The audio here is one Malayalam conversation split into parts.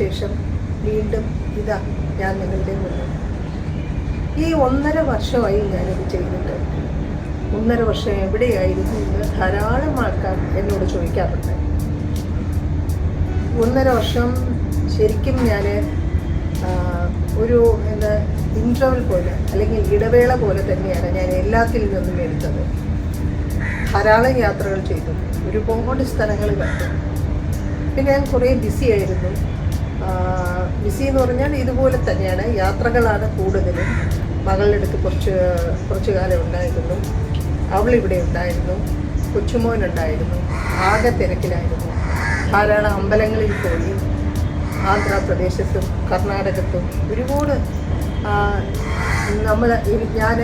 ശേഷം വീണ്ടും ഇതാ ഞാൻ നിങ്ങളുടെ മുന്നിൽ. ഈ ഒന്നര വർഷമായി ഞാനിത് ചെയ്തിട്ട് ഒന്നര വർഷം എവിടെയായിരുന്നു എന്ന് ധാരാളം ആൾക്കാർ എന്നോട് ചോദിക്കാറുണ്ട്. ഒന്നര വർഷം ശരിക്കും ഞാൻ ഒരു എന്താ ഇന്റർവൽ പോലെ അല്ലെങ്കിൽ ഇടവേള പോലെ തന്നെയാണ് ഞാൻ എല്ലാത്തിൽ നിന്നും എടുത്തത്. ധാരാളം യാത്രകൾ ചെയ്തു. ഒരുപാട് സ്ഥലങ്ങൾ കണ്ടു പിന്നെ ഞാൻ കുറേ ബിസി ആയിരുന്നു. ബിസി എന്ന് പറഞ്ഞാൽ ഇതുപോലെ തന്നെയാണ്. യാത്രകളാണ് കൂടുതലും. മകളുടെ അടുത്ത് കുറച്ച് കുറച്ച് കാലം ഉണ്ടായിരുന്നു. അവളിവിടെ ഉണ്ടായിരുന്നു. കൊച്ചുമോനുണ്ടായിരുന്നു. ആകെ തിരക്കിലായിരുന്നു. ധാരാളം അമ്പലങ്ങളിൽ പോയി. ആന്ധ്രാപ്രദേശത്തും കർണാടകത്തും ഒരുപാട് നമ്മൾ ഞാൻ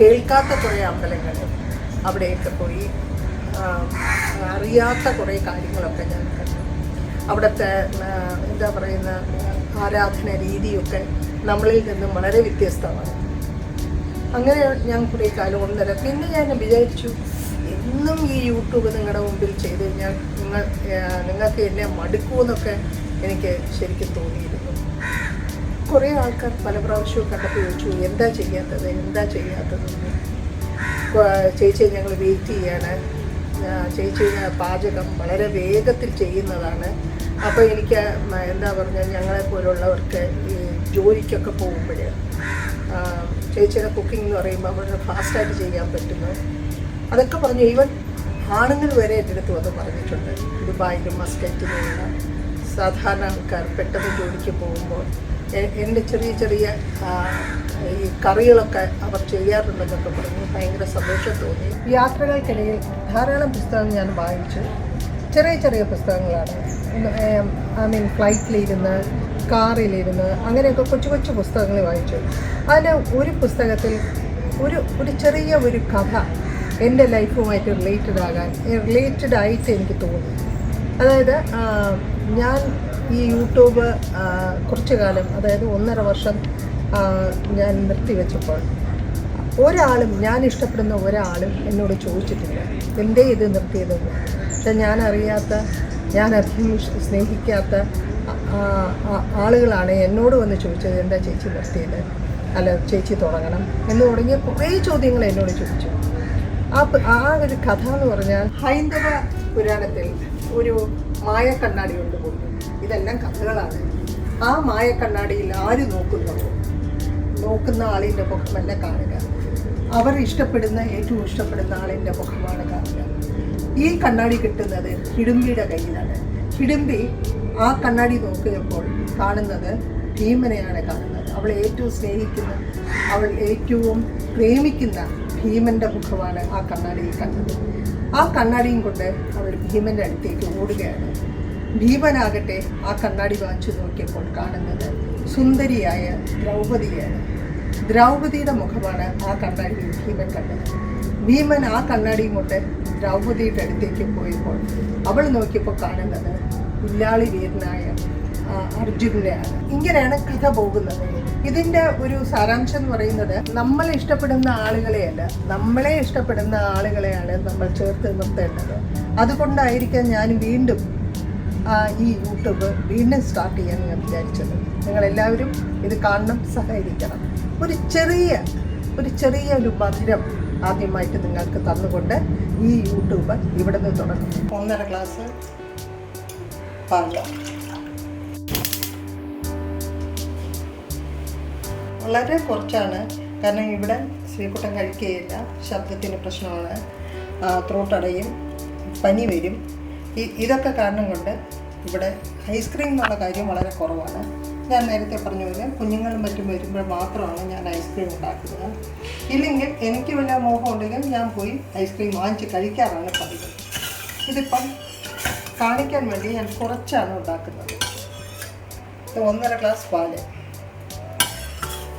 കേൾക്കാത്ത കുറേ അമ്പലങ്ങൾ അവിടെയൊക്കെ പോയി. അറിയാത്ത കുറേ കാര്യങ്ങളൊക്കെ ഞാൻ കണ്ടു. അവിടുത്തെ എന്താ പറയുന്ന ആരാധന രീതിയൊക്കെ നമ്മളിൽ നിന്നും വളരെ വ്യത്യസ്തമാണ്. അങ്ങനെ ഞാൻ കുറേ കാലം ഒന്നര പിന്നെ ഞാൻ വിചാരിച്ചു എന്നും ഈ യൂട്യൂബ് നിങ്ങളുടെ മുമ്പിൽ ചെയ്ത് കഴിഞ്ഞാൽ നിങ്ങൾ നിങ്ങൾക്ക് എന്നെ മടുക്കുമെന്നൊക്കെ എനിക്ക് ശരിക്കും തോന്നിയിരുന്നു. കുറേ ആൾക്കാർ പല പ്രാവശ്യവും കണ്ടപ്പോൾ ചോദിച്ചു എന്താ ചെയ്യാത്തത് എന്താ ചെയ്യാത്തതെന്ന്? ചേച്ചി ഞങ്ങൾ വെയിറ്റ് ചെയ്യാണ്. ആ, ചേച്ചി പാചകം വളരെ വേഗത്തിൽ ചെയ്യുന്നതാണ്. അപ്പോൾ എനിക്ക് എന്താ പറഞ്ഞാൽ ഞങ്ങളെ പോലുള്ളവർക്ക് ഈ ജോലിക്കൊക്കെ പോകുമ്പോൾ ചേച്ചിയുടെ കുക്കിംഗ് എന്ന് പറയുമ്പോൾ വളരെ ഫാസ്റ്റായിട്ട് ചെയ്യാൻ പറ്റുന്നു. അതൊക്കെ പറഞ്ഞു ഈവൻ ആണുങ്ങൾ വരെ എന്റെ അടുത്ത് വന്ന് പറഞ്ഞിട്ടുണ്ട്. ദുബായിലും മസ്കറ്റിലുള്ള സാധാരണ ആൾക്കാർ പെട്ടെന്ന് ജോലിക്ക് പോകുമ്പോൾ എന്റെ ചെറിയ ചെറിയ ഈ കറികളൊക്കെ അവർ ചെയ്യാറുണ്ടെന്നൊക്കെ പറഞ്ഞു ഭയങ്കര സന്തോഷം തോന്നി. യാത്രകൾക്കിടയിൽ ധാരാളം പുസ്തകങ്ങൾ ഞാൻ വായിച്ചു. ചെറിയ ചെറിയ പുസ്തകങ്ങളാണ്. ഐ മീൻ ഫ്ലൈറ്റിലിരുന്ന് കാറിലിരുന്ന് അങ്ങനെയൊക്കെ കൊച്ചു കൊച്ചു പുസ്തകങ്ങൾ വായിച്ചു. അതിൽ ഒരു പുസ്തകത്തിൽ ഒരു ഒരു ചെറിയ ഒരു കഥ എന്റെ ലൈഫുമായിട്ട് റിലേറ്റഡ് ആകാൻ റിലേറ്റഡ് ആയിട്ട് എനിക്ക് തോന്നി. അതായത് ഞാൻ ഈ യൂട്യൂബ് കുറച്ചു കാലം അതായത് ഒന്നര വർഷം ഞാൻ നിർത്തിവെച്ചപ്പോൾ ഒരാളും ഞാൻ ഇഷ്ടപ്പെടുന്ന ഒരാളും എന്നോട് ചോദിച്ചിട്ടില്ല. എന്തേ ഇത് നിർത്തിയതെന്ന് പക്ഷെ ഞാൻ അറിയാത്ത ഞാൻ സ്നേഹിക്കാത്ത ആളുകളാണ് എന്നോട് വന്ന് ചോദിച്ചത് എന്താ ചേച്ചി നിർത്തിയത്? അല്ല ചേച്ചി തുടങ്ങണം? എന്ന് തുടങ്ങിയ കുറേ ചോദ്യങ്ങൾ എന്നോട് ചോദിച്ചു. ആ ആ ഒരു കഥ എന്ന് പറഞ്ഞാൽ ഹൈന്ദവ പുരാണത്തിൽ ഒരു മായ കണ്ണാടി കൊണ്ടുപോകും ഇതെല്ലാം കഥകളാണ്. ആ മായ കണ്ണാടിയിൽ ആര് നോക്കുന്നുവോ നോക്കുന്ന ആളിന്റെ മുഖമല്ല കാണുക. അവർ ഇഷ്ടപ്പെടുന്ന ഏറ്റവും ഇഷ്ടപ്പെടുന്ന ആളിന്റെ മുഖമാണ് കാണുക. ഈ കണ്ണാടി കിട്ടുന്നത് ഹിഡുംബിയുടെ കയ്യിലാണ്. ഹിഡുംബി ആ കണ്ണാടി നോക്കിയപ്പോൾ കാണുന്നത് ഭീമനെയാണ് കാണുന്നത്. അവൾ ഏറ്റവും സ്നേഹിക്കുന്ന അവൾ ഏറ്റവും പ്രേമിക്കുന്ന ഭീമന്റെ മുഖമാണ് ആ കണ്ണാടിയിൽ കണ്ടത്. ആ കണ്ണാടിയും കൊണ്ട് അവൾ ഭീമന്റെ അടുത്തേക്ക് ഓടുകയാണ്. ഭീമനാകട്ടെ ആ കണ്ണാടി വാങ്ങിച്ചു നോക്കിയപ്പോൾ കാണുന്നത് സുന്ദരിയായ ദ്രൗപദിയാണ് ദ്രൗപദിയുടെ മുഖമാണ് ആ കണ്ണാടി ഭീമൻ കണ്ടത് ഭീമൻ ആ കണ്ണാടിയും കൊണ്ട് ദ്രൗപതിയുടെ അടുത്തേക്ക് പോയപ്പോൾ അവൾ നോക്കിയപ്പോൾ കാണുന്നത് ഇല്ലാളി വീരനായ അർജുനെയാണ് ഇങ്ങനെയാണ് കഥ പോകുന്നത്. ഇതിന്റെ ഒരു സാരാംശം എന്ന് പറയുന്നത് നമ്മൾ ഇഷ്ടപ്പെടുന്ന ആളുകളെയല്ല നമ്മളെ ഇഷ്ടപ്പെടുന്ന ആളുകളെയാണ് നമ്മൾ ചേർത്ത് നിർത്തേണ്ടത്. അതുകൊണ്ടായിരിക്കാം ഞാൻ വീണ്ടും ഈ യൂട്യൂബ് വീണ്ടും സ്റ്റാർട്ട് ചെയ്യാൻ ഞാൻ വിചാരിച്ചത്. നിങ്ങളെല്ലാവരും ഇത് കാണണം സഹകരിക്കണം. ഒരു ചെറിയ ഒരു ചെറിയ ഒരു മധുരം ആദ്യമായിട്ട് നിങ്ങൾക്ക് തന്നുകൊണ്ട് ഈ യൂട്യൂബ് ഇവിടെ നിന്ന് തുടങ്ങും. ഒന്നര ഗ്ലാസ് പാൽ. വളരെ കുറച്ചാണ്. കാരണം ഇവിടെ ശ്രീകുട്ടൻ കഴിക്കുകയില്ല. ശബ്ദത്തിന് പ്രശ്നമാണ്. ത്രോട്ടടയും പനി വരും. ഇതൊക്കെ കാരണം കൊണ്ട് ഇവിടെ ഐസ്ക്രീം എന്നുള്ള കാര്യം വളരെ കുറവാണ്. ഞാൻ നേരത്തെ പറഞ്ഞ പോലെ കുഞ്ഞുങ്ങളും മറ്റും വരുമ്പോൾ മാത്രമാണ് ഞാൻ ഐസ്ക്രീം ഉണ്ടാക്കുന്നത്. ഇല്ലെങ്കിൽ എനിക്ക് വല്ല മോഹം ഉണ്ടെങ്കിൽ ഞാൻ പോയി ഐസ്ക്രീം വാങ്ങിച്ച് കഴിക്കാറാണ് പതിവ്. ഇതിപ്പം കാണിക്കാൻ വേണ്ടി ഞാൻ കുറച്ചാണ് ഉണ്ടാക്കുന്നത്. ഒന്നര ഗ്ലാസ് പാൽ.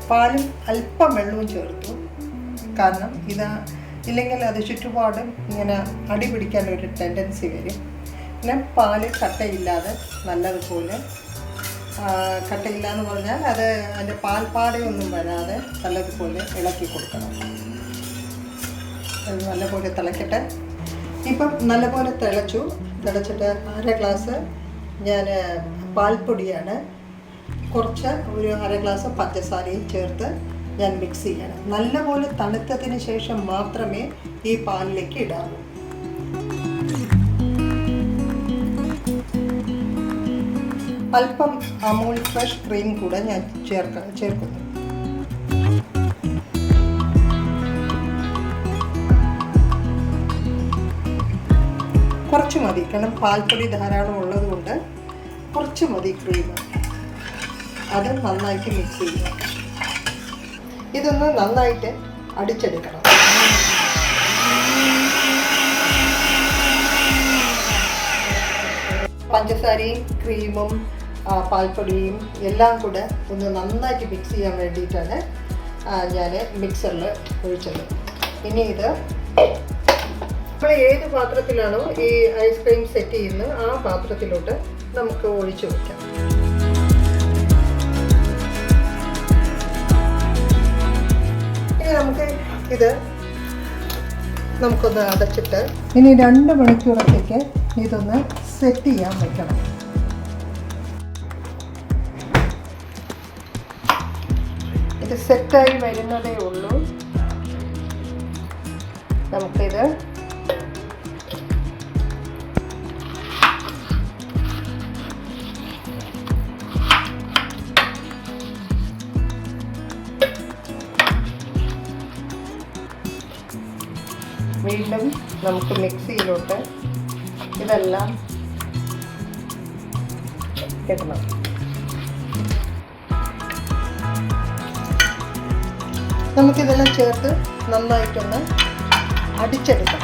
പാലും അല്പം വെള്ളവും ചേർത്തു. കാരണം ഇത് ഇല്ലെങ്കിൽ അത് ചുറ്റുപാടും ഇങ്ങനെ അടി പിടിക്കാൻ ടെൻഡൻസി വരും. പിന്നെ പാൽ കട്ടയില്ലാതെ നല്ലതുപോലെ കട്ടയില്ല എന്ന് പറഞ്ഞാൽ അത് അതിന്റെ പാൽപ്പാടയൊന്നും വരാതെ നല്ലതുപോലെ ഇളക്കി കൊടുക്കണം. നല്ലപോലെ തിളക്കട്ടെ. ഇപ്പം നല്ലപോലെ തിളച്ചു. തിളച്ചിട്ട് അര ഗ്ലാസ് ഞാൻ പാൽപ്പൊടിയാണ്. കുറച്ച് ഒരു അര ഗ്ലാസ് പഞ്ചസാരയും ചേർത്ത് ഞാൻ മിക്സ് ചെയ്യണം. നല്ലപോലെ തണുത്തതിന് ശേഷം മാത്രമേ ഈ പാലിലേക്ക് ഇടാവൂ. അല്പം അമൂൽ ഫ്രഷ് ക്രീം കൂടെ ഞാൻ ചേർക്ക ചേർക്കുന്നു. കുറച്ച് മതി കാരണം പാൽപ്പൊടി ധാരാളം ഉള്ളത് കൊണ്ട് കുറച്ച് മതി ക്രീം അത് നന്നായിട്ട് മിക്സ് ചെയ്യുക. ഇതൊന്ന് നന്നായിട്ട് അടിച്ചെടുക്കണം. പഞ്ചസാരയും ക്രീമും പാൽപ്പൊടിയും എല്ലാം കൂടെ ഒന്ന് നന്നായിട്ട് മിക്സ് ചെയ്യാൻ വേണ്ടിയിട്ടാണ് ഞാൻ മിക്സറിൽ ഒഴിച്ചത്. ഇനി ഇത് നമ്മൾ ഏത് പാത്രത്തിലാണോ ഈ ഐസ്ക്രീം സെറ്റ് ചെയ്യുന്നത് ആ പാത്രത്തിലോട്ട് നമുക്ക് ഒഴിച്ചു വയ്ക്കാം ഇനി നമുക്ക് ഇത് നമുക്കൊന്ന് അടച്ചിട്ട് ഇനി രണ്ട് മണിക്കൂറത്തേക്ക് ഇതൊന്ന് സെറ്റ് ചെയ്യാൻ വെക്കണം. ഇത് സെറ്റായി വരുന്നതേ ഉള്ളൂ. നമുക്കിത് വീണ്ടും നമുക്ക് മിക്സിയിലോട്ട് ഇതെല്ലാം ഇടണം. നമുക്കിതെല്ലാം ചേർത്ത് നന്നായിട്ടൊന്ന് അടിച്ചെടുക്കാം.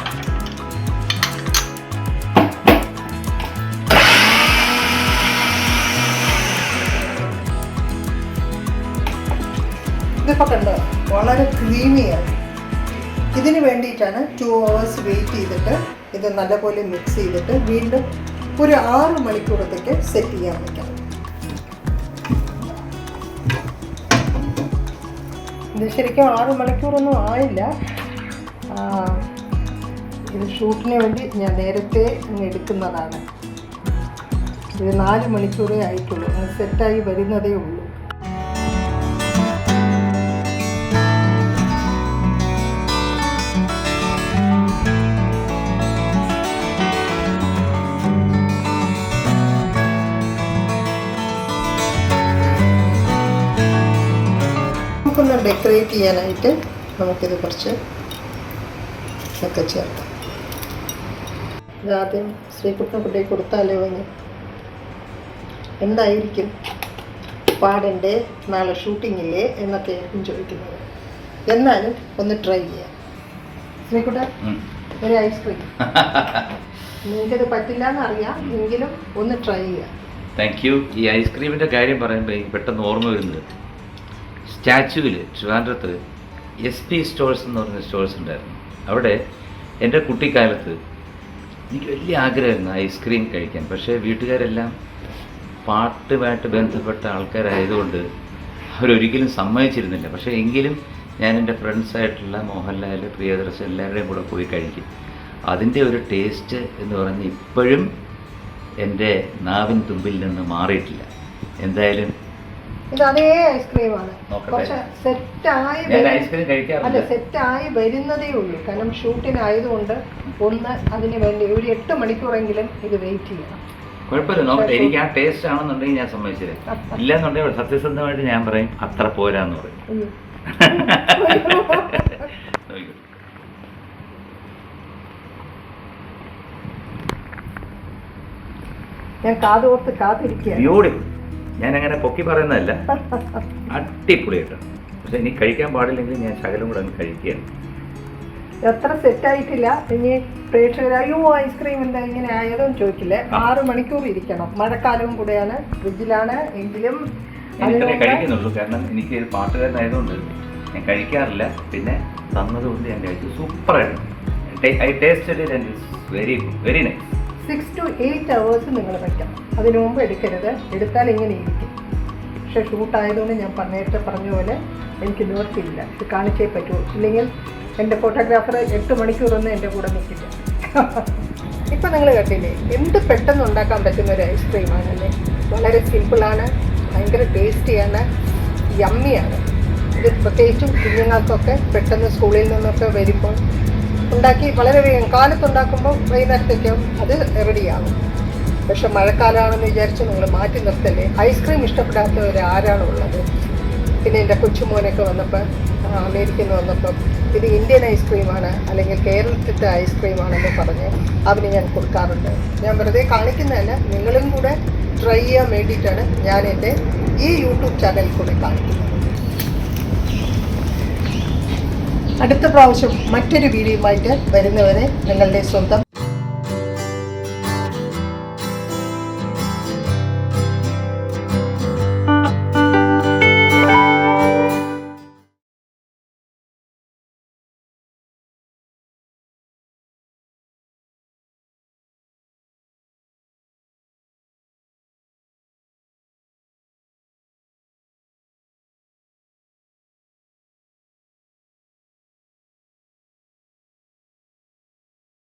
ഇതിപ്പോൾ കണ്ടോ? വളരെ ക്രീമിയാണ് ഇതിന് വേണ്ടിയിട്ടാണ് ടു അവേഴ്സ് വെയിറ്റ് ചെയ്തിട്ട് ഇത് നല്ലപോലെ മിക്സ് ചെയ്തിട്ട് വീണ്ടും ഒരു ആറ് മണിക്കൂറത്തേക്ക് സെറ്റ് ചെയ്യാൻ വെക്കണം ഇത് ശരിക്കും ആറ് മണിക്കൂറൊന്നും ആയില്ല. ഇത് ഷൂട്ടിന് വേണ്ടി ഞാൻ നേരത്തെ എടുക്കുന്നതാണ്. ഇത് നാല് മണിക്കൂറേ ആയിട്ടുള്ളൂ. സെറ്റായി വരുന്നതേ ഉള്ളൂ. ഡെക്കറേറ്റ് ചെയ്യാനായിട്ട് നമുക്കിത് കുറച്ച് ഒക്കെ ചേർക്കാം. ഇതാദ്യം ശ്രീകുട്ടൻ കുട്ടിയെ കൊടുത്താലോ ഇനി? എന്തായിരിക്കും? പാടന്റെ നാളെ ഷൂട്ടിങ്ങില്ലേ എന്നൊക്കെ ആയിരിക്കും ചോദിക്കുന്നത്. എന്നാലും ഒന്ന് ട്രൈ ചെയ്യാം. ശ്രീകുട്ട ഒരു ഐസ്ക്രീം നിങ്ങൾക്കത് പറ്റില്ല എന്നറിയാം എങ്കിലും ഒന്ന് ട്രൈ ചെയ്യാം. താങ്ക് യു ഈ ഐസ്ക്രീമിന്റെ കാര്യം പറയുമ്പോൾ എനിക്ക് പെട്ടെന്ന് ഓർമ്മ വരുന്നത്. സ്റ്റാച്യുവിൽ ട്രിവാൻഡ്രത്ത് എസ് പി സ്റ്റോഴ്സ് എന്ന് പറഞ്ഞ സ്റ്റോഴ്സ് ഉണ്ടായിരുന്നു. അവിടെ എന്റെ കുട്ടിക്കാലത്ത് എനിക്ക് വലിയ ആഗ്രഹമായിരുന്നു ഐസ്ക്രീം കഴിക്കാൻ. പക്ഷേ വീട്ടുകാരെല്ലാം പാട്ടുമായിട്ട് ബന്ധപ്പെട്ട ആൾക്കാരായതുകൊണ്ട് അവരൊരിക്കലും സമ്മതിച്ചിരുന്നില്ല. പക്ഷേ എങ്കിലും ഞാൻ എന്റെ ഫ്രണ്ട്സായിട്ടുള്ള മോഹൻലാൽ പ്രിയദർശൻ എല്ലാവരുടെയും കൂടെ പോയി കഴിക്കും. അതിന്റെ ഒരു ടേസ്റ്റ് എന്ന് പറഞ്ഞ് ഇപ്പോഴും എന്റെ നാവിൻ തുമ്പിൽ നിന്ന് മാറിയിട്ടില്ല. എന്തായാലും ഇത് അതേ ഐസ്ക്രീമാണ്. പക്ഷെ സെറ്റായി. അല്ല സെറ്റായി വരുന്നതേ ഉള്ളൂ. കാരണം ഷൂട്ടിനായതുകൊണ്ട് ഒന്ന് അതിന് വേണ്ടി ഒരു എട്ട് മണിക്കൂറെങ്കിലും ഇത് വെയിറ്റ് ചെയ്യണം. കുഴപ്പമില്ല. നോക്കട്ടെ എനിക്ക് ആ ടേസ്റ്റ് ആണെന്നുണ്ടെങ്കിൽ ഞാൻ സമ്മതിച്ചത് ഇല്ലെന്നുണ്ടെങ്കിൽ സത്യസന്ധമായിട്ട് ഞാൻ പറയും അത്ര പോരാന്ന് പറയും. ഞാൻ കാതോർത്ത് ബ്യൂട്ടിഫുൾ ഞാൻ അങ്ങനെ പൊക്കി പറയുന്നതല്ല. അടിപൊളി കേട്ടോ പക്ഷെ ഇനി കഴിക്കാൻ പാടില്ലെങ്കിൽ ഞാൻ ശകലം കൂടെ അങ്ങ് കഴിക്കുകയാണ്. എത്ര സെറ്റായിട്ടില്ല ഇനി പ്രേക്ഷകർ അയ്യോ ഐസ്ക്രീം എന്താ ഇങ്ങനെ ആയതും? ചോദിക്കില്ല. ആറ് മണിക്കൂർ ഇരിക്കണം. മഴക്കാലവും കൂടെയാണ്. ഫ്രിഡ്ജിലാണ്. എങ്കിലും കഴിക്കുന്നുള്ളൂ. കാരണം എനിക്ക് ഒരു പാട്ടുകാരനായതുകൊണ്ട് ഞാൻ കഴിക്കാറില്ല. പിന്നെ തന്നതുകൊണ്ട് ഞാൻ കഴിച്ചു. സൂപ്പറായിരുന്നു. I taste very very nice. Six to eight hours നിങ്ങൾ വയ്ക്കണം അതിനു മുമ്പ് എടുക്കരുത്. എടുത്താൽ ഇങ്ങനെ ഇരിക്കും. പക്ഷേ ഷൂട്ടായതുകൊണ്ട് ഞാൻ നേരത്തെ പറഞ്ഞ പോലെ എനിക്ക് നിവർത്തിയില്ല. ഇത് കാണിച്ചേ പറ്റൂ. ഇല്ലെങ്കിൽ എന്റെ ഫോട്ടോഗ്രാഫർ എട്ട് മണിക്കൂറൊന്നും എന്റെ കൂടെ നിൽക്കില്ല. ഇപ്പം നിങ്ങൾ കേട്ടില്ലേ എന്ത് പെട്ടെന്ന് ഉണ്ടാക്കാൻ പറ്റുന്ന ഒരു ഐസ്ക്രീമാണല്ലേ വളരെ സിമ്പിളാണ് ഭയങ്കര ടേസ്റ്റിയാണ് യമ്മിയാണ് ഇത് പ്രത്യേകിച്ചും കുഞ്ഞുങ്ങൾക്കൊക്കെ പെട്ടെന്ന് സ്കൂളിൽ നിന്നൊക്കെ വരുമ്പോൾ ഉണ്ടാക്കി വളരെ വേഗം കാലത്തുണ്ടാക്കുമ്പോൾ വൈകുന്നേരത്തേക്കും അത് റെഡിയാകും പക്ഷെ മഴക്കാലമാണെന്ന് വിചാരിച്ച് നിങ്ങൾ മാറ്റി നിർത്തല്ലേ? ഐസ്ക്രീം ഇഷ്ടപ്പെടാത്തവർ ആരാണ് ഉള്ളത് പിന്നെ എന്റെ കൊച്ചുമോനൊക്കെ വന്നപ്പോൾ അമേരിക്കയിൽ നിന്ന് വന്നപ്പം ഇത് ഇന്ത്യൻ ഐസ്ക്രീമാണ് അല്ലെങ്കിൽ കേരളത്തിലത്തെ ഐസ്ക്രീമാണെന്ന് പറഞ്ഞ് അവന് ഞാൻ കൊടുക്കാറുണ്ട്. ഞാൻ വെറുതെ കാണിക്കുന്നതല്ല നിങ്ങളും കൂടെ ട്രൈ ചെയ്യാൻ വേണ്ടിയിട്ടാണ് ഞാൻ എന്റെ ഈ യൂട്യൂബ് ചാനലിൽ കൂടെ കാണിക്കുന്നത്. അടുത്ത പ്രാവശ്യം മറ്റൊരു വീഡിയോ വീഡിയോയുമായിട്ട് വരുന്നവരെ നിങ്ങളുടെ സ്വന്തം